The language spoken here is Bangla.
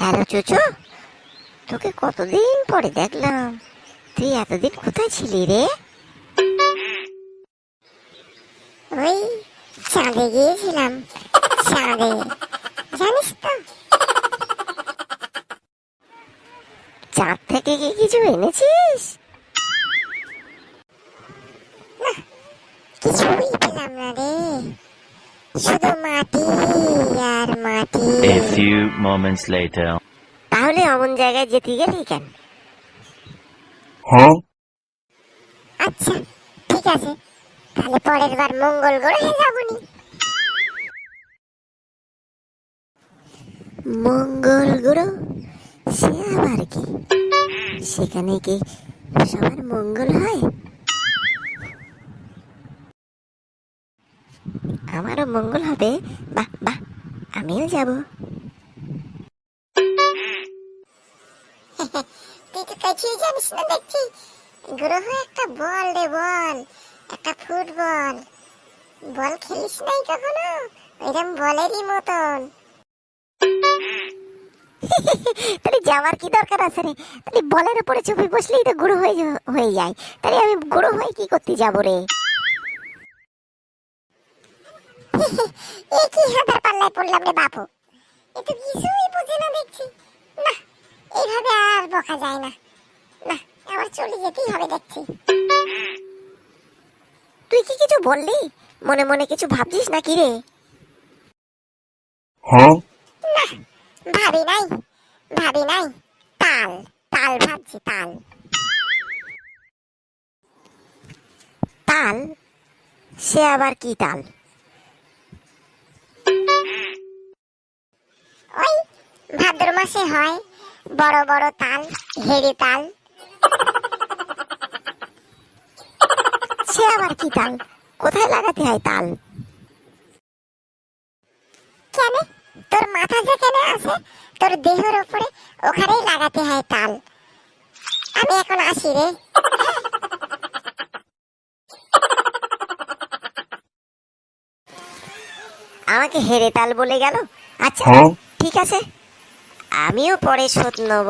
হ্যালো চুচু তোকে কতদিন পরে দেখলাম। তুই এতদিন কোথায় ছিলি রে? ওই চাঁদে গিয়েছিলাম চাঁদে। জানিস তো? চাঁদ থেকে কি কিছু এনেছিস? কিছুই পেলাম না রে। শুধু মাটি A few moments later. তাহলে অমন জায়গায় যেতে গেলি কেন? আচ্ছা ঠিক আছে। তাহলে পরের বার মঙ্গল গ্রহে যাবনি। মঙ্গল গ্রহ? সে আবার কি? সেখানে কি সবার মঙ্গল হয়? আমারও মঙ্গল হবে। বাহ আমিও যাব। তুই তো কিছুই জানিস না দেখছি গ্রহ একটা বল রে বল একটা ফুটবল। বল খেলিস নাই কখনো? ওইরকম বলেরই মতন। তাহলে যাওয়ার কি দরকার আছে রে? তাহলে বলের উপরে চুপি বসলেই তো গুঁড়ো হয়ে হয়ে যায়। তাহলে আমি গুঁড়ো হয়ে কি করতে যাব রে? এ কি হাতার পাল্লায় পড়লাম রে বাপু? এ তো কিছুই বুঝে না দেখছি। না এইভাবে আর বকা যায় না। না আবার চলে যেতেই হবে দেখছি। তুই কি কিছু বললি? মনে মনে কিছু ভাবছিস নাকি রে? ভাবি নাই। ভাবি নাই। তাল তাল ভাবছি তাল। তাল? সে আবার কি তাল? মাসে হয় বড় বড় তাল হেরি তাল। সে আবার কি তাল? কোথায় লাগাতে হয় তাল? কেন? তোর মাথা যেখানে আছে তোর দেহের উপরে ওখানেই লাগাতে হয় তাল। আমি এখন আসি রে। আমাকে হেরে তাল বলে গেল? আচ্ছা ঠিক আছে। আমিও পরে শোধ নেব।